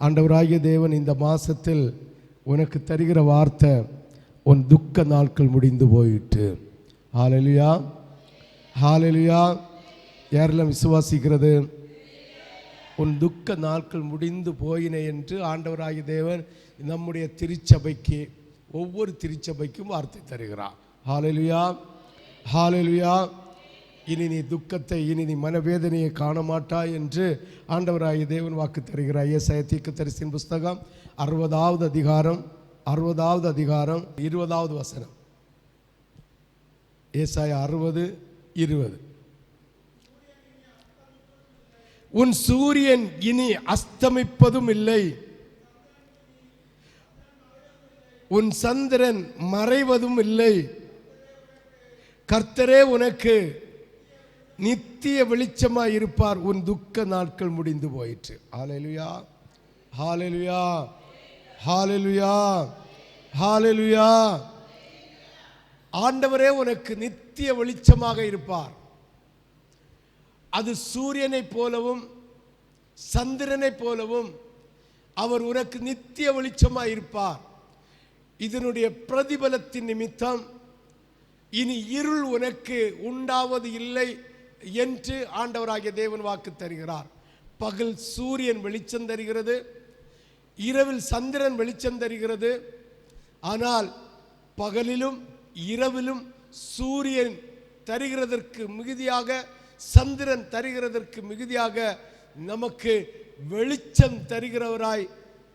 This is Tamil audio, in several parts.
ஆண்டவராகிய தேவன் இந்த மாதத்தில் உனக்கு தருகிற வார்த்தை உன் துக்க நாட்கள் முடிந்து போயிட்டு ஹாலலியா ஹாலலியா யாரெல்லாம் விசுவாசிக்கிறது? உன் துக்க நாட்கள் முடிந்து போயின என்று ஆண்டவராகிய தேவன் நம்முடைய திருச்சபைக்கு ஒவ்வொரு திருச்சபைக்கும் வார்த்தை தருகிறார். ஹாலலியா ஹாலலியா இனி நீ துக்கத்தை இனி நீ மனவேதனையை காண மாட்டாய் என்று ஆண்டவராகிய தேவன் வாக்கு தருகிறார். ஏசாய தீக்கு தரிசின் புஸ்தகம் அறுபதாவது அதிகாரம் அறுபதாவது அதிகாரம் இருபதாவது வசனம். ஏசாய அறுபது இருபது. உன் சூரியன் இனி அஸ்தமிப்பதும் இல்லை. உன் சந்திரன் மறைவதும் இல்லை. கர்த்தரே உனக்கு நித்திய வெளிச்சமாக இருப்பார். உன் துக்க நாட்கள் முடிந்து போயிற்று. ஹாலெலுயா ஹாலெலுயா ஹாலெலுயா ஹாலெலுயா ஆண்டவரே உனக்கு நித்திய வெளிச்சமாக இருப்பார். அது சூரியனைப் போலவும் சந்திரனைப் போலவும் அவர் உனக்கு நித்திய வெளிச்சமாக இருப்பார். இதனுடைய பிரதிபலத்தின் நிமித்தம் இனி இருள் உனக்கு உண்டாவது இல்லை. என்று ஆண்டவராகிய தேவன் வாக்கு தருகிறார். பகல் சூரியன் வெளிச்சம் தருகிறது. இரவில் சந்திரன் வெளிச்சம் தருகிறது. ஆனால் பகலிலும் இரவிலும் சூரியன் தருகிறதற்கு மிகுதியாக சந்திரன் தருகிறதற்கு மிகுதியாக நமக்கு வெளிச்சம் தருகிறவராய்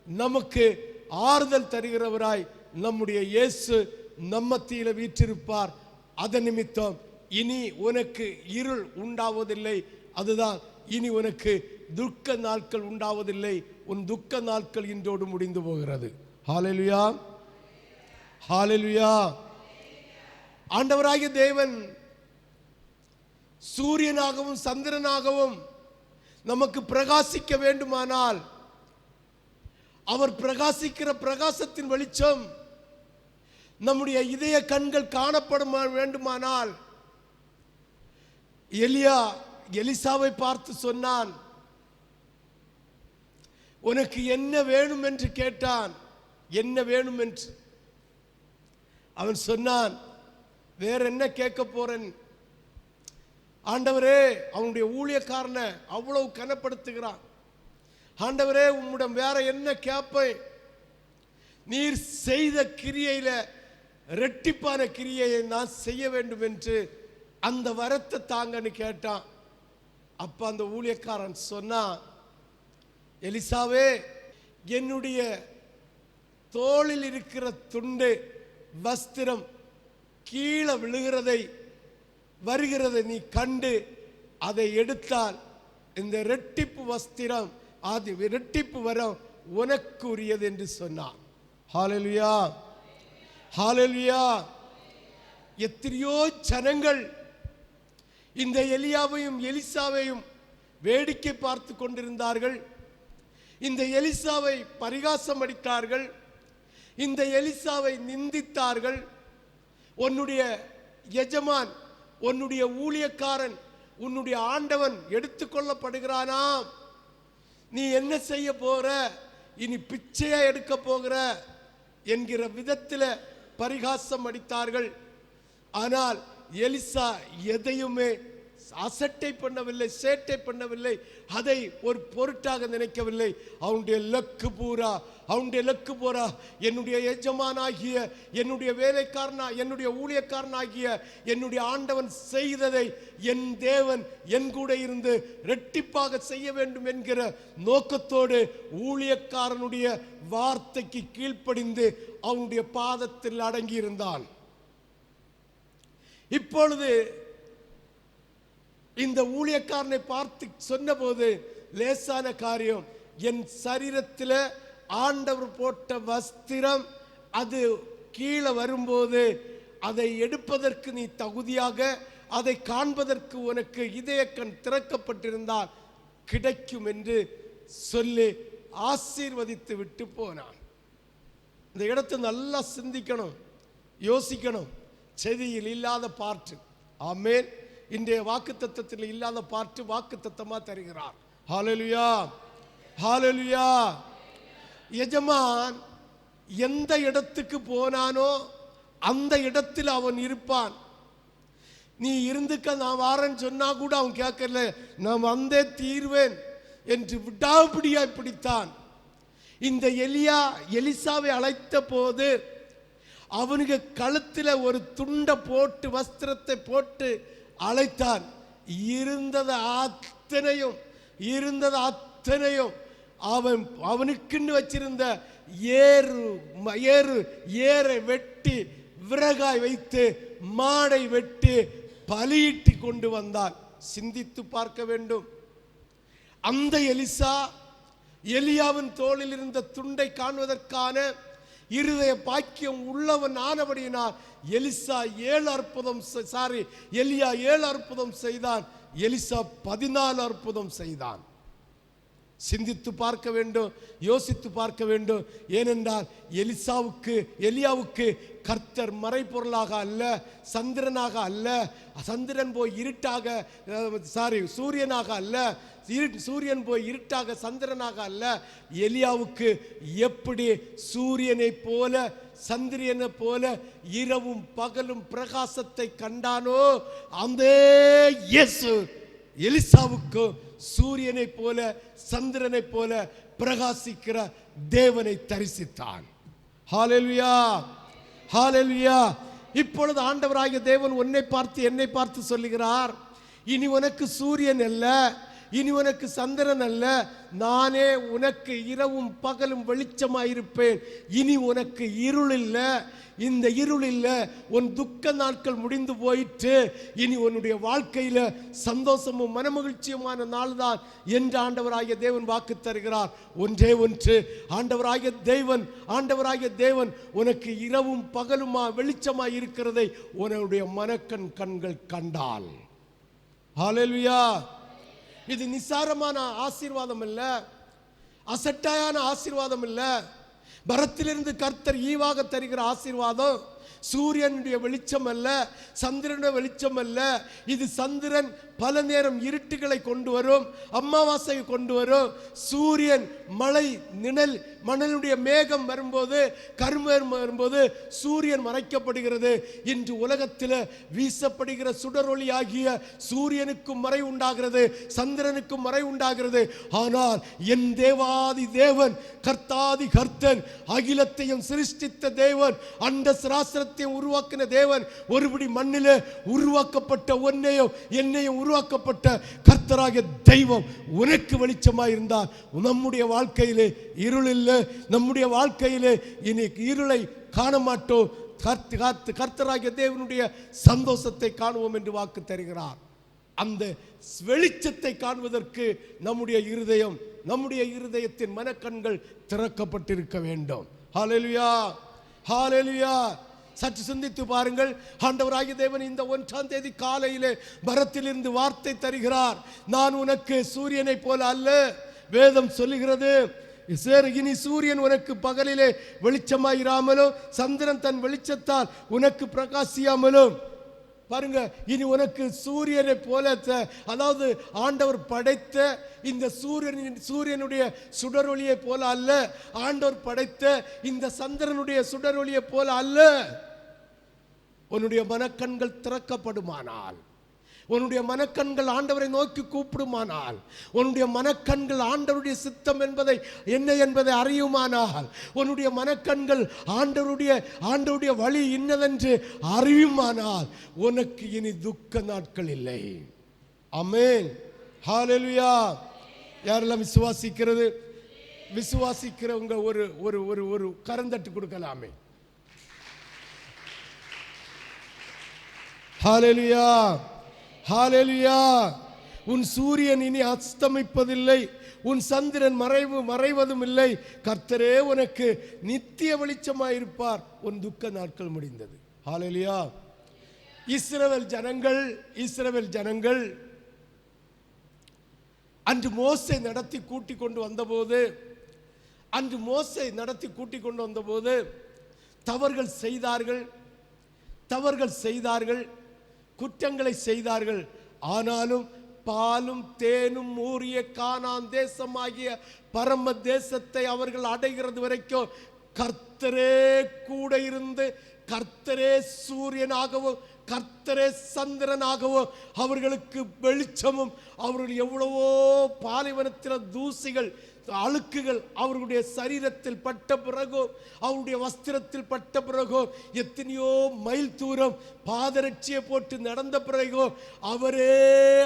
நமக்கு ஆறுதல் தருகிறவராய் நம்முடைய இயேசு நம்மத்தியில் வீற்றிருப்பார். அதன் நிமித்தம் இனி உனக்கு இருள் உண்டாவதில்லை. அதுதான் இனி உனக்கு துக்க நாட்கள் உண்டாவதில்லை. உன் துக்க நாட்கள் இன்றோடு முடிந்து போகிறது. ஹாலெலுயா ஹாலெலுயா ஆண்டவராகிய தேவன் சூரியனாகவும் சந்திரனாகவும் நமக்கு பிரகாசிக்க வேண்டுமானால் அவர் பிரகாசிக்கிற பிரகாசத்தின் வெளிச்சம் நம்முடைய இதய கண்கள் காணப்படும் வேண்டுமானால் எலியா எலிசாவை பார்த்து சொன்னான் உனக்கு என்ன வேணும் என்று கேட்டான் என்ன வேணும் என்று அவன் சொன்னான் வேற என்ன கேட்க போறேன்? ஆண்டவரே அவனுடைய ஊழியக்காரனை அவ்வளவு கனப்படுத்துகிறான். ஆண்டவரே உம்மிடம் வேற என்ன கேட்பேன்? நீர் செய்த கிரியையில ரெட்டிப்பான கிரியையை நான் செய்ய வேண்டும் என்று அந்த வரத்தை தாங்கன்னு கேட்டான். அப்போ அந்த ஊழியக்காரன் சொன்னான் எலிசாவே என்னுடைய தோளில் இருக்கிற துண்டு வஸ்திரம் கீழே விழுகிறதை வருகிறதை நீ கண்டு அதை எடுத்தால் இந்த ரெட்டிப்பு வஸ்திரம் அது ரெட்டிப்பு வரம் உனக்கு உரியது என்று சொன்னான். ஹalleluya ஹalleluya. எத்தனையோ ஜனங்கள் இந்த எலியாவையும் எலிசாவையும் வேடிக்கை பார்த்து கொண்டிருந்தார்கள். இந்த எலிசாவை பரிகாசம் அடித்தார்கள். இந்த எலிசாவை நிந்தித்தார்கள். உன்னுடைய எஜமான் உன்னுடைய ஊழியக்காரன் உன்னுடைய ஆண்டவன் எடுத்துக்கொள்ளப்படுகிறானாம் நீ என்ன செய்ய போற? இனி பிச்சையா எடுக்க போகிற? என்கிற விதத்தில் பரிகாசம் அடித்தார்கள். ஆனால் எலிசா எதையுமே அசட்டை பண்ணவில்லை சேட்டை பண்ணவில்லை. அதை ஒரு பொருட்டாக நினைக்கவில்லை. அவனுடைய லக்கு பூரா அவனுடைய லக்கு பூரா. என்னுடைய எஜமானாகிய என்னுடைய வேலைக்காரனா என்னுடைய ஊழியக்காரனாகிய என்னுடைய ஆண்டவன் செய்ததை என் தேவன் என் கூட இருந்து ரெட்டிப்பாக செய்ய வேண்டும் என்கிற நோக்கத்தோடு ஊழியக்காரனுடைய வார்த்தைக்கு கீழ்ப்படிந்து அவனுடைய பாதத்தில் அடங்கியிருந்தான். இப்பொழுது இந்த ஊழியக்காரனை பார்த்து சொன்னபோது லேசான காரியம். என் சரீரத்தில் ஆண்டவர் போட்ட வஸ்திரம் அது கீழே வரும்போது அதை எடுப்பதற்கு நீ தகுதியாக அதை காண்பதற்கு உனக்கு இதயக்கண் திறக்கப்பட்டிருந்தால் கிடைக்கும் என்று சொல்லி ஆசீர்வதித்து விட்டு போனான். இந்த இடத்தை நல்லா சிந்திக்கணும் யோசிக்கணும். செதியில் இல்லாத பாட்டு. ஆமேன். இன்றைய வாக்கு தத்துவத்தில் இல்லாத பாட்டு வாக்கு தத்தமா தருகிறார். ஹாலலுயா ஹாலலுயா எஜமான் எந்த இடத்துக்கு போனானோ அந்த இடத்தில் அவன் இருப்பான். நீ இருந்துக்க நான் வாரேன்னு சொன்னா கூட அவன் கேட்கல. நான் வந்தே தீர்வேன் என்று விடாபிடியாய் பிடித்தான். இந்த எலியா எலிசாவை அழைத்த போது அவனுக்கு கழுத்தில் ஒரு துண்டை போட்டு வஸ்திரத்தை போட்டு அழைத்தான். இருந்தது அத்தனையும் இருந்தது அத்தனையும் அவன் அவனுக்குன்னு வச்சிருந்த ஏறு ம- ஏறு ஏரை வெட்டி விறகாய் வைத்து மாடை வெட்டி பலியிட்டு கொண்டு வந்தான். சிந்தித்து பார்க்க வேண்டும். அந்த எலிசா எலியாவின் தோளில் இருந்த துண்டை காண்பதற்கான இருதய பாக்கியம் உள்ளவன் ஆனபடியினால் எலிசா ஏழு அற்புதம் சாரி எலியா ஏழு அற்புதம் செய்தான். எலிசா பதினாலு அற்புதம் செய்தான். சிந்தித்து பார்க்க வேண்டும் யோசித்து பார்க்க வேண்டும். ஏனென்றால் எலிசாவுக்கு எலியாவுக்கு கர்த்தர் மறைபொருளாக அல்ல சந்திரனாக அல்ல சந்திரன் போய் இருட்டாக சாரி சூரியனாக அல்ல இரு- சூரியன் போய் இருட்டாக சந்திரனாக அல்ல. எலியாவுக்கு எப்படி சூரியனை போல சந்திரியனை போல இரவும் பகலும் பிரகாசத்தை கண்டானோ அந்த இயேசு எலிசாவுக்கு சூரியனைப் போல சந்திரனைப் போல பிரகாசிக்கிற தேவனை தரிசித்தான். ஹalleluya ஹalleluya இப்பொழுது ஆண்டவராகிய தேவன் உன்னை பார்த்து என்னை பார்த்து சொல்லுகிறார்? இனி உனக்கு சூரியன் அல்ல. இனி உனக்கு சந்திரன் அல்ல நானே உனக்கு இரவும் பகலும் வெளிச்சமாயிருப்பேன். இனி உனக்கு இருள் இல்லை. இந்த இருள் இல்லை. உன் துக்க நாட்கள் முடிந்து போயிட்டு இனி உன்னுடைய வாழ்க்கையில சந்தோஷமும் மனமகிழ்ச்சியுமான நாள்தான் என்று ஆண்டவராகிய தேவன் வாக்கு தருகிறார். ஒன்றே ஒன்று. ஆண்டவராகிய தேவன் ஆண்டவராகிய தேவன் உனக்கு இரவும் பகலுமா வெளிச்சமா இருக்கிறதை உன்னுடைய மனக்கண் கண்கள் கண்டால். ஹalleluya இது நிசாரமான ஆசீர்வாதம் அல்ல அசட்டாயான ஆசீர்வாதம் இல்லை. பரத்திலிருந்து கர்த்தர் ஈவாக தருகிற ஆசீர்வாதம் சூரியனுடைய வெளிச்சம் அல்ல சந்திரனுடைய வெளிச்சம் அல்ல. இது சந்திரன் பல நேரம் இருட்டுகளை கொண்டு வரும் அமாவாசை கொண்டு வரும். சூரியன் மழை நிழல் மணலுடைய மேகம் வரும்போது கருமேகம் வரும்போது சூரியன் மறைக்கப்படுகிறது. இன்று உலகத்தில் வீசப்படுகிற சுடரொளி ஆகிய சூரியனுக்கும் மறை உண்டாகிறது சந்திரனுக்கும் மறை உண்டாகிறது. ஆனால் என் தேவாதி தேவன் கர்த்தாதி கர்த்தன் அகிலத்தையும் சிருஷ்டித்த தேவன் அண்ட சிராசனத்தையும் உருவாக்கின தேவன் ஒருபடி மண்ணில் உருவாக்கப்பட்ட ஒன்னையும் என்னையும் உருவாக்கப்பட்ட கர்த்தராகிய தெய்வம் உனக்கு வெளிச்சமாக இருந்தால் நம்முடைய வாழ்க்கையிலே இருள் இல்லை. நம்முடைய வாழ்க்கையிலே இனி இருளை காண மாட்டோம் கர்த்து காத்து கர்த்தராகிய தேவனுடைய சந்தோஷத்தை காணுவோம் என்று வாக்கு தருகிறார். அந்த வெளிச்சத்தை காண்பதற்கு நம்முடைய இருதயம் நம்முடைய இருதயத்தின் மனக்கண்கள் திறக்கப்பட்டிருக்க வேண்டும். ஹalleluya ஹalleluya சற்று சிந்தித்து பாருங்கள். ஆண்டவராகிய தேவன் இந்த ஒன்றாம் தேதி காலையிலே மரத்திலிருந்து வார்த்தை தருகிறார். நான் உனக்கு சூரியனைப் போல அல்ல வேதம் சொல்லுகிறது. சரி இனி சூரியன் உனக்கு பகலிலே வெளிச்சமாயிராமலும் சந்திரன் தன் வெளிச்சத்தால் உனக்கு பிரகாசியாமலும். பாருங்க இனி உனக்கு சூரியனை போல த- அதாவது ஆண்டவர் படைத்த இந்த சூரியனின் சூரியனுடைய சுடரொளியை போல அல்ல. ஆண்டவர் படைத்த இந்த சந்திரனுடைய சுடரொளியை போல அல்ல. உன்னுடைய மனக்கண்கள் திறக்கப்படுமானால். உன்னுடைய மனக்கண்கள் ஆண்டவரை நோக்கி கூப்பிடுமானால் உன்னுடைய மனக்கண்கள் ஆண்டவருடைய சித்தம் என்பதை என்ன என்பதை அறியுமானால் உன்னுடைய மனக்கண்கள் ஆண்டவருடைய ஆண்டவருடைய வழி இன்னதென்று அறியுமானால் உனக்கு இனி துக்க நாட்கள் இல்லை. அமேன் ஹalleluya. யாரெல்லாம் விசுவாசிக்கிறது? விசுவாசிக்கிறவங்க ஒரு ஒரு ஒரு ஒரு கரந்தட்டு கொடுக்கலாமே. ஹாலெலியா ஹாலெலியா உன் சூரியன் இனி அஸ்தமிப்பதில்லை. உன் சந்திரன் மறைவு மறைவதும் இல்லை. கர்த்தரே உனக்கு நித்திய வெளிச்சமாயிருப்பார். உன் துக்க நாட்கள் முடிந்தது. ஹாலெலியா இஸ்ரவேல் ஜனங்கள் இஸ்ரவேல் ஜனங்கள் அன்று மோசை நடத்தி கூட்டி கொண்டு வந்தபோது அன்று மோசை நடத்தி கூட்டி கொண்டு வந்தபோது தவறுகள் செய்தார்கள். தவறுகள் செய்தார்கள். குற்றங்களை செய்தார்கள். ஆனாலும் பாலும் தேனும் ஊறிய கானான் தேசமாகிய பரம தேசத்தை அவர்கள் அடைகிறது வரைக்கும் கர்த்தரே கூட இருந்து கர்த்தரே சூரியனாகவும் கர்த்தரே சந்திரனாகவும் அவர்களுக்கு வெளிச்சமும் அவர்கள் எவ்வளவோ பாலைவனத்தில் தூசிகள் அழுக்குகள் அவர்களுடைய சரீரத்தில் பட்ட பிறகோ அவருடைய வஸ்திரத்தில் பட்ட பிறகோ எத்தனையோ மைல் தூரம் பாதரட்சியை போட்டு நடந்த பிறகோ அவரே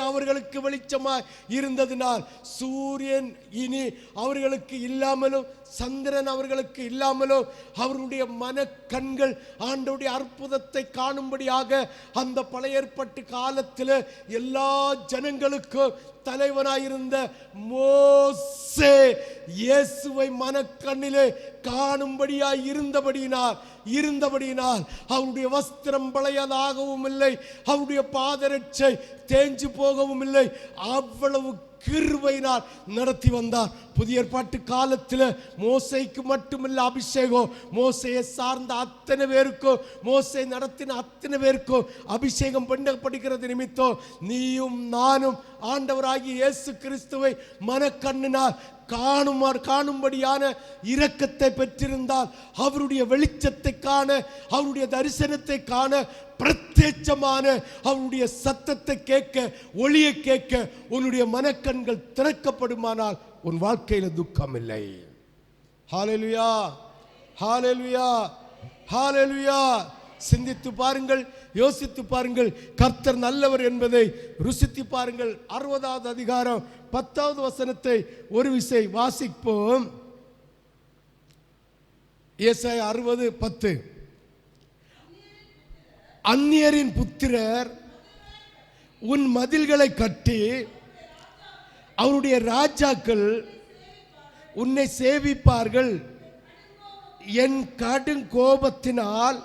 அவர்களுக்கு வெளிச்சமாய் இருந்ததினால் சூரியன் இனி அவர்களுக்கு இல்லாமலும் சந்திரன் அவர்களுக்கு இல்லாமலும் அவருடைய மன கண்கள் ஆண்டவருடைய அற்புதத்தை காணும்படியாக அந்த பழைய ஏற்பட்டு காலத்தில் எல்லா ஜனங்களுக்கும் தலைவனாயிருந்த மோசே இயேசுவை மனக்கண்ணிலே காணும்படியாய் இருந்தபடியினால் இருந்தபடியினால் அவருடைய வஸ்திரம் பழையதாகவும் இல்லை அவருடைய பாதரட்சை தேஞ்சு போகவும் இல்லை அவ்வளவு கிருபையினால் நடத்தி வந்தார். புதிய ஏற்பாட்டு காலத்தில் மோசைக்கு மட்டுமில்ல அபிஷேகம். மோசையை சார்ந்த அத்தனை பேருக்கும் மோசை நடத்தின அத்தனை பேருக்கும் அபிஷேகம் பண்ணப்படுகிறது நிமித்தம். நீயும் நானும் ஆண்டவராகி இயேசு கிறிஸ்துவை மனக்கண்ணினால் காணுமாறு காணும்படியான இரக்கத்தை பெற்றிருந்தால் அவருடைய வெளிச்சத்தை காண அவருடைய தரிசனத்தை காண பிரத்யட்சமான அவருடைய சத்தத்தை கேட்க ஒளியை கேட்க உன்னுடைய மனக்கண்கள் திறக்கப்படுமானால் உன் வாழ்க்கையில் துக்கம் இல்லை ஹாலெலுயா ஹாலெலுயா ஹாலெலுயா சிந்தித்து பாருங்கள் யோசித்து பாருங்கள் கர்த்தர் நல்லவர் என்பதை ருசித்து பாருங்கள். அறுபதாவது அதிகாரம் பத்தாவது வசனத்தை ஒரு விசை வாசிப்போம். ஏசாயா அறுபது பத்து. அந்நியரின் புத்திரர் உன் மதில்களை கட்டி அவருடைய ராஜாக்கள் உன்னை சேவிப்பார்கள். என் கடும் கோபத்தினால்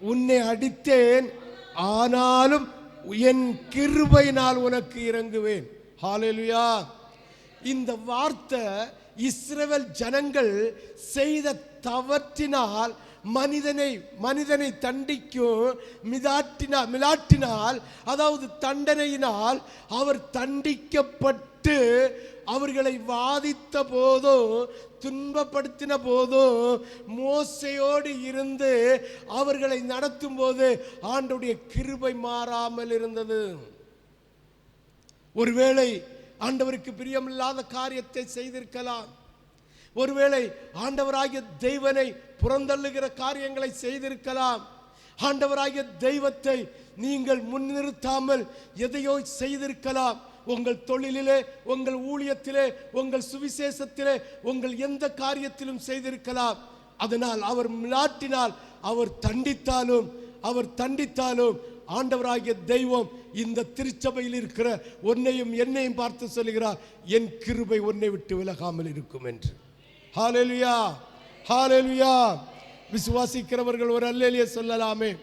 உன்னை அடித்தேன். ஆனாலும் என் கிருபையினால் உனக்கு இறங்குவேன். ஹாலேலுயா இந்த வார்த்தை இஸ்ரேல் ஜனங்கள் செய்த தவற்றினால் மனிதனை மனிதனை தண்டிக்கும் மிதாட்டினால் மிலாட்டினால் அதாவது தண்டனையினால் அவர் தண்டிக்கப்பட்டு அவர்களை வாதித்த போதும் துன்பப்படுத்தின போதும் மோசையோடு இருந்து அவர்களை நடத்தும் போது ஆண்டுடைய கிருபை மாறாமல் இருந்தது. ஒருவேளை ஆண்டவருக்கு பிரியமில்லாத காரியத்தை செய்திருக்கலாம். ஒருவேளை ஆண்டவராகிய தெய்வனை புறந்தள்ளுகிற காரியங்களை செய்திருக்கலாம். ஆண்டவராகிய தெய்வத்தை நீங்கள் முன்னிறுத்தாமல் எதையோ செய்திருக்கலாம். உங்கள் தொழிலிலே உங்கள் ஊழியத்திலே உங்கள் சுவிசேஷத்திலே உங்கள் எந்த காரியத்திலும் செய்திருக்கலாம். அதனால் அவர் மிளாட்டினால் அவர் தண்டித்தாலும் அவர் தண்டித்தாலும் ஆண்டவராகிய தெய்வம் இந்த திருச்சபையில் இருக்கிற உன்னையும் என்னையும் பார்த்து சொல்கிறார் என் கிருபை உன்னை விட்டு விலகாமல் இருக்கும் என்று. ஹalleluya ஹalleluya. விசுவாசிக்கிறவர்கள் ஒரு அல்லேலிய சொல்லலாமே.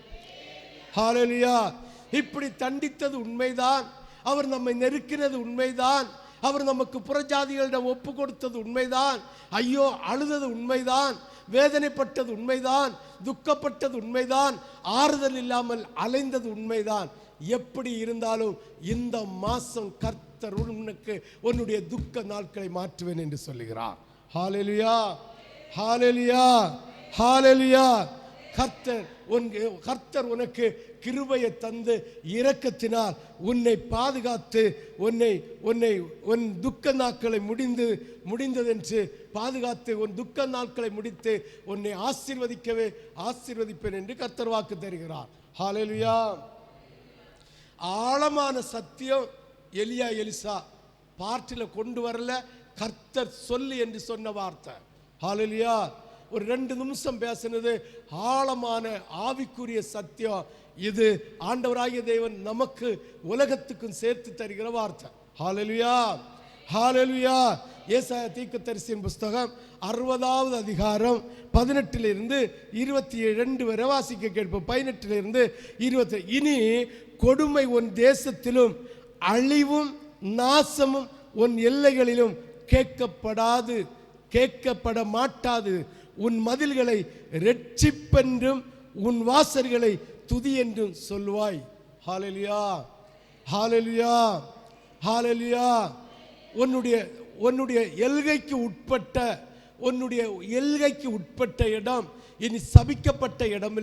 ஹalleluya. இப்படி தண்டித்தது உண்மைதான். அவர் நம்மை நெருக்கினது உண்மைதான். அவர் நமக்கு புறஜாதிகளிடம் ஒப்பு கொடுத்தது உண்மைதான். ஐயோ அழுதது உண்மைதான். வேதனைப்பட்டது உண்மைதான். துக்கப்பட்டது உண்மைதான். ஆறுதல் இல்லாமல் அலைந்தது உண்மைதான். எப்படி இருந்தாலும் இந்த மாதம் கர்த்தர் உனக்கு உன்னுடைய துக்க நாட்களை மாற்றுவேன் என்று சொல்லுகிறார். ஹாலெலியா ஹாலெலியா ஹாலெலியா கர்த்தர் உன் கர்த்தர் உனக்கு கிருபையை தந்து இரக்கத்தினால் உன்னை பாதுகாத்து உன்னை உன்னை உன் துக்க நாட்களை முடிந்து முடிந்ததென்று பாதுகாத்து உன் துக்க நாட்களை முடித்து உன்னை ஆசீர்வதிக்கவே ஆசீர்வதிப்பேன் என்று கர்த்தர் வாக்கு தருகிறார். ஹalleluya ஆழமான சத்தியம் எலியா எலிசா பார்ட்டில் கொண்டு வரல. கர்த்தர் சொல்லு என்று சொன்ன வார்த்தை. ஹாலலியா ஒரு ரெண்டு நிமிஷம் பேசினது ஆழமான ஆவிக்குரிய சத்தியம். இது ஆண்டவராகிய தேவன் நமக்கு உலகத்துக்கும் சேர்த்து தருகிற வார்த்தை. ஹாலலியா ஹalleluya ஏசாயா தீர்க்கதரிசியின் புஸ்தகம் அறுபதாவது அதிகாரம் பதினெட்டிலிருந்து இருபத்தி ரெண்டு வரை வாசிக்க கேட்போம். பதினெட்டிலிருந்து இருபத்தி இனி கொடுமை உன் தேசத்திலும் அழிவும் நாசமும் உன் எல்லைகளிலும் கேட்கப்படாது கேட்கப்பட மாட்டாது உன் மதில்களை ரட்சிப்பென்றும் உன் வாசல்களை துதி என்றும் சொல்வாய். ஹாலலியா ஹாலலியா ஹாலலியா உன்னுடைய உன்னுடைய எல்கைக்கு உட்பட்ட உன்னுடைய எல்கைக்கு உட்பட்ட இடம் இனி சபிக்கப்பட்ட இடம்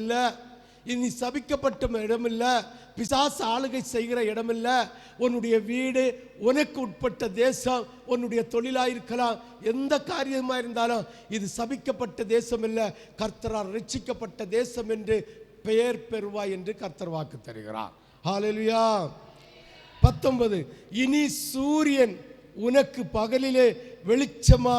இனி சபிக்கப்பட்ட இடமில்ல. பிசாசு ஆளுகை செய்கிற இடமில்ல. உன்னுடைய வீடு உனக்கு உட்பட்ட தேசம் உன்னுடைய தொழிலாக இருக்கலாம். எந்த காரியமாக இருந்தாலும் இது சபிக்கப்பட்ட தேசம் இல்லை கர்த்தரால் ரட்சிக்கப்பட்ட தேசம் என்று பெயர் பெறுவாய் என்று கர்த்தர் வாக்கு தருகிறார். ஹalleluya பத்தொன்பது இனி சூரியன் உனக்கு பகலிலே வெளிச்சமா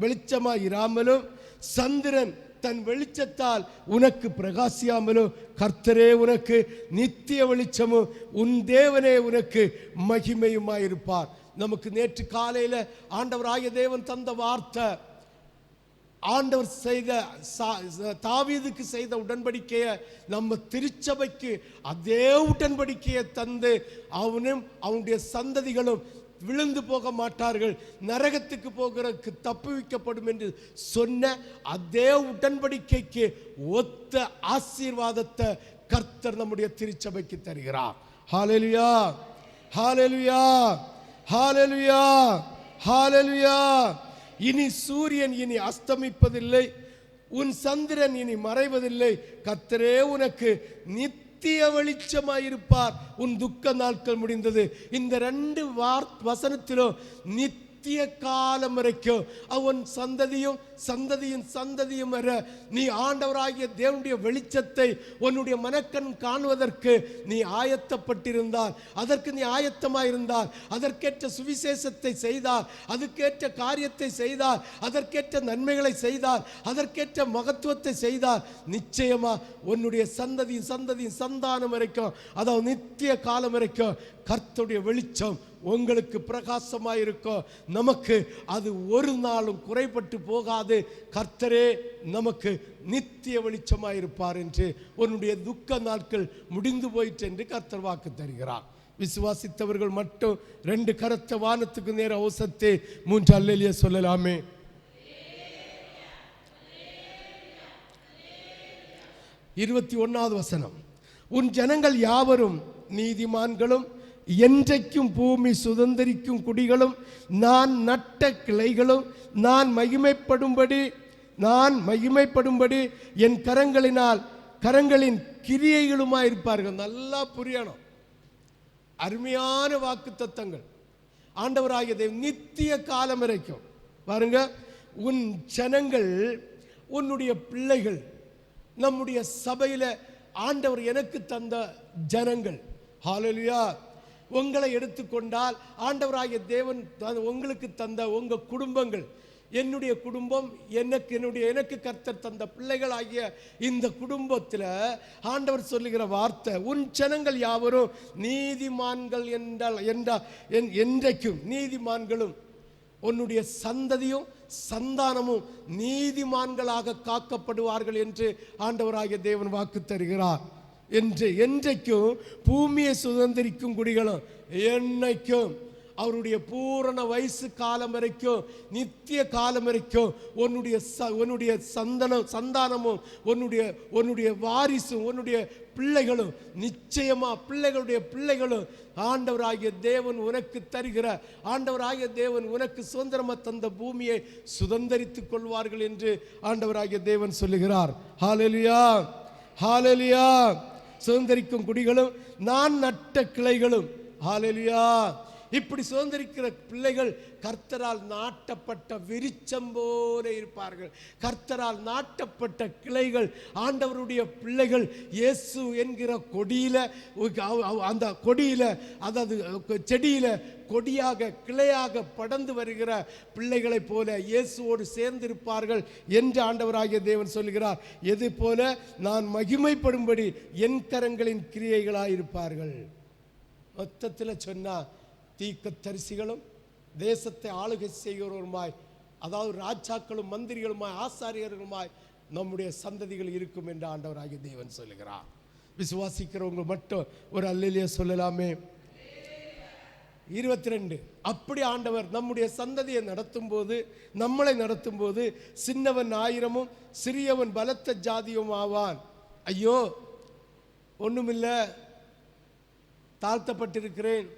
வெளிச்சமா இராமலும் சந்திரன் தன் வெளிச்சத்தால் உனக்கு பிரகாசியாமலும் கர்த்தரே உனக்கு நித்திய வெளிச்சமும் உன் தேவனே உனக்கு மகிமையுமாயிருப்பார். நமக்கு நேற்று காலையில ஆண்டவராகிய தேவன் தந்த வார்த்தை ஆண்டவர் செய்த சா- தாவீதுக்கு செய்த உடன்படிக்கையை நம்ம திருச்சபைக்கு அதே உடன்படிக்கையை தந்து அவனும் அவனுடைய சந்ததிகளும் விழுந்து போக மாட்டார்கள். நரகத்துக்கு போகிறதுக்கு தப்புவிக்கப்படும் என்று சொன்ன அதே உடன்படிக்கைக்கு ஒத்த ஆசீர்வாதத்தை கர்த்தர் நம்முடைய திருச்சபைக்கு தருகிறார். ஹாலெலுயா ஹாலெலுயா ஹாலெலுயா ஹாலெலுயா இனி சூரியன் இனி அஸ்தமிப்பதில்லை. உன் சந்திரன் இனி மறைவதில்லை. கத்தரே உனக்கு நித்திய வெளிச்சமாயிருப்பார். உன் துக்க நாட்கள் முடிந்தது. இந்த ரெண்டு வார் வசனத்திலும் நித்திய காலம் வரைக்கும் அவன் சந்ததியும் சந்ததியின் சந்ததியும் வர நீ ஆண்டவராகிய தேவனுடைய வெளிச்சத்தை உன்னுடைய மனக்கண் காணுவதற்கு நீ ஆயத்தப்பட்டிருந்தால் அதற்கு நீ ஆயத்தமாயிருந்தால் அதற்கேற்ற சுவிசேஷத்தை செய்தால் அதுக்கேற்ற காரியத்தை செய்தால் அதற்கேற்ற நன்மைகளை செய்தால் அதற்கேற்ற மகத்துவத்தை செய்தால் நிச்சயமா உன்னுடைய சந்ததியின் சந்ததியின் சந்தானம் வரைக்கும் அதாவது நித்திய காலம் வரைக்கும் கர்த்தருடைய வெளிச்சம் உங்களுக்கு பிரகாசமாக இருக்கும் நமக்கு அது ஒரு நாளும் குறைபட்டு போகாது. கர்த்தரே நமக்கு நித்திய வெளிச்சமாக இருப்பார் என்று உன்னுடைய துக்க நாட்கள் முடிந்து போயிற்று என்று கர்த்தர் வாக்கு தருகிறார். விசுவாசித்தவர்கள் மட்டும் ரெண்டு கருத்த வானத்துக்கு நேர அவசரத்தை மூன்று அல்லலிய சொல்லலாமே. இருபத்தி ஒன்னாவது வசனம். உன் ஜனங்கள் யாவரும் நீதிமான்களும் என்றைக்கும் பூமி சுதந்திரிக்கும் குடிகளும் நான் நட்ட கிளைகளும் நான் மகிமைப்படும்படி நான் மகிமைப்படும்படி என் கரங்களினால் கரங்களின் கிரியைகளுமாய் இருப்பார்கள். நல்லா புரியணும். அருமையான வாக்கு தத்தங்கள் ஆண்டவராகிய தேவன் நித்திய காலம் வரைக்கும். பாருங்க உன் ஜனங்கள் உன்னுடைய பிள்ளைகள் நம்முடைய சபையில் ஆண்டவர் எனக்கு தந்த ஜனங்கள். ஹாலலியா உங்களை எடுத்துக்கொண்டால் ஆண்டவராகிய தேவன் த- உங்களுக்கு தந்த உங்கள் குடும்பங்கள் என்னுடைய குடும்பம் எனக்கு என்னுடைய எனக்கு கர்த்தர் தந்த பிள்ளைகள் ஆகிய இந்த குடும்பத்தில் ஆண்டவர் சொல்லுகிற வார்த்தை உன் ஜனங்கள் யாவரும் நீதிமான்கள் என்றால் என்றால் என்- என்றைக்கும் நீதிமான்களும் உன்னுடைய சந்ததியும் சந்தானமும் நீதிமான்களாக காக்கப்படுவார்கள் என்று ஆண்டவராகிய தேவன் வாக்கு தருகிறார். என்று என்றைக்கும் பூமியை சுதந்திரிக்கும் குடிகளும் என்னைக்கும். அவருடைய பூரண வயசு காலம் வரைக்கும் நித்திய காலம் வரைக்கும் உன்னுடைய ச உன்னுடைய சந்தனம் சந்தானமும் உன்னுடைய உன்னுடைய வாரிசும் உன்னுடைய பிள்ளைகளும் நிச்சயமா பிள்ளைகளுடைய பிள்ளைகளும் ஆண்டவராகிய தேவன் உனக்கு தருகிற ஆண்டவராகிய தேவன் உனக்கு சுதந்திரமா தந்த பூமியை சுதந்தரித்துக் கொள்வார்கள் என்று ஆண்டவராகிய தேவன் சொல்லுகிறார். ஹாலலியா ஹாலலியா சுதந்திரிக்கும் குடிகளும் நான் நட்ட கிளைகளும். ஹalleluya இப்படி சுதந்திரிக்கிற பிள்ளைகள் கர்த்தரால் நாட்டப்பட்ட விரிச்சம் போல இருப்பார்கள். கர்த்தரால் நாட்டப்பட்ட கிளைகள் ஆண்டவருடைய பிள்ளைகள் இயேசு என்கிற கொடியில அந்த கொடியில அதாவது செடியில கொடியாக கிளையாக படர்ந்து வருகிற பிள்ளைகளைப் போல இயேசுவோடு சேர்ந்திருப்பார்கள் என்று ஆண்டவராகிய தேவன் சொல்கிறார் எது போல? நான் மகிமைப்படும்படி என் கரங்களின் கிரியைகளாயிருப்பார்கள். மொத்தத்தில் சொன்னா தீக்கத்தரிசிகளும் தேசத்தை ஆளுகை செய்கிறவருமாய் அதாவது ராஜாக்களும் மந்திரிகளுமாய் ஆசாரியர்களுமாய் நம்முடைய சந்ததிகள் இருக்கும் என்று ஆண்டவராகிய தேவன் சொல்லுகிறார். விசுவாசிக்கிறவங்க மட்டும் ஒரு அல்லிலேயே சொல்லலாமே. இருபத்தி ரெண்டு அப்படி ஆண்டவர் நம்முடைய சந்ததியை நடத்தும் போது நம்மளை நடத்தும் போது சின்னவன் ஆயிரமும் சிறியவன் பலத்த ஜாதியும் ஆவான். ஐயோ ஒண்ணுமில்ல தாழ்த்தப்பட்டிருக்கிறேன்.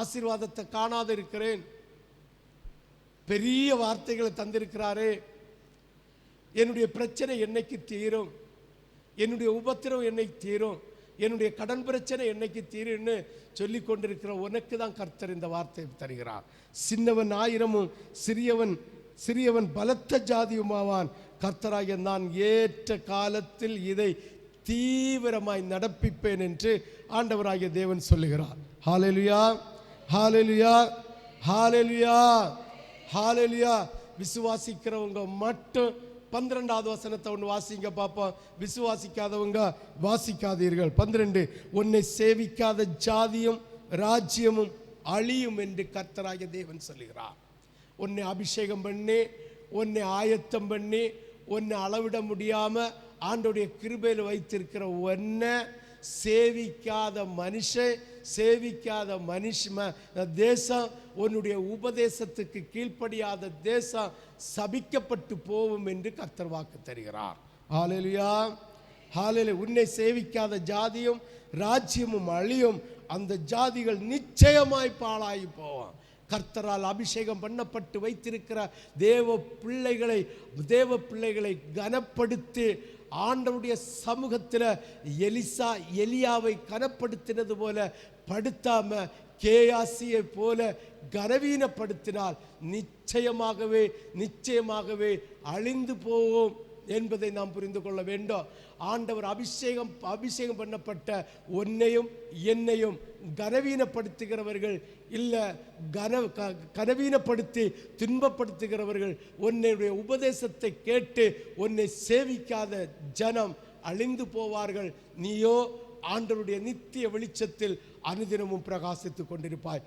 ஆசீர்வாதத்தை காணாது இருக்கிறேன். பெரிய வார்த்தைகளை தந்திருக்கிறாரே. என்னுடைய பிரச்சனை என்னைக்கு தீரும்? என்னுடைய உபத்திரம் என்னைக்கு தீரும்? என்னுடைய கடன் பிரச்சனை என்னைக்கு தீரும்னு சொல்லி கொண்டிருக்கிற உனக்கு தான் கர்த்தர் இந்த வார்த்தை தருகிறார். சின்னவன் ஆயிரமும் சிறியவன் சிறியவன் பலத்த ஜாதியுமாவான். கர்த்தராகிய நான் ஏற்ற காலத்தில் இதை தீவிரமாய் நடப்பிப்பேன் என்று ஆண்டவராகிய தேவன் சொல்லுகிறார். ஹalleluya ஹாலெலியா ஹாலெலியா ஹாலெலியா விசுவாசிக்கிறவங்க மட்டும் பன்னிரெண்டாவது வசனத்தை ஒன்று வாசிங்க பார்ப்போம் விசுவாசிக்காதவங்க வாசிக்காதீர்கள். பன்னிரெண்டு உன்னை சேவிக்காத ஜாதியும் ராஜ்யமும் அழியும் என்று கர்த்தராகிய தேவன் சொல்கிறார் உன்னை அபிஷேகம் பண்ணி உன்னை ஆயத்தம் பண்ணி உன்னை அளவிட முடியாமல் ஆண்டோடைய கிருபையில் வைத்திருக்கிற உன்னை சேவிக்காத மனுஷன் சேவிக்காத மனுஷம. தேசம் உன்னுடைய உபதேசத்துக்கு கீழ்ப்படியாத தேசம் சபிக்கப்பட்டு போகும் என்று கர்த்தர் வாக்கு தருகிறார். ஹalleluya ஹalleluya உன்னை சேவிக்காத ஜாதியும் ராஜ்யமும் அழியும். அந்த ஜாதிகள் நிச்சயமாய் பாழாகி போவான். கர்த்தரால் அபிஷேகம் பண்ணப்பட்டு வைத்திருக்கிற தேவ பிள்ளைகளை தேவ பிள்ளைகளை கனப்படுத்தி ஆண்டவுடைய சமூகத்தில் எலிசா எலியாவை கனப்படுத்தினது போல படுத்தாம கேயாசியை போல கனவீனப்படுத்தினால் நிச்சயமாகவே நிச்சயமாகவே அழிந்து போவோம் என்பதை நாம் புரிந்து கொள்ள வேண்டும். ஆண்டவர் அபிஷேகம் அபிஷேகம் பண்ணப்பட்ட உன்னையும் என்னையும் கனவீனப்படுத்துகிறவர்கள் இல்லை கன க- கனவீனப்படுத்தி துன்பப்படுத்துகிறவர்கள் உன்னுடைய உபதேசத்தை கேட்டு உன்னை சேவிக்காத ஜனம் அழிந்து போவார்கள். நீயோ ஆண்டவருடைய நித்திய வெளிச்சத்தில் அனுதினமும் பிரகாசித்துக் கொண்டிருப்பாய்.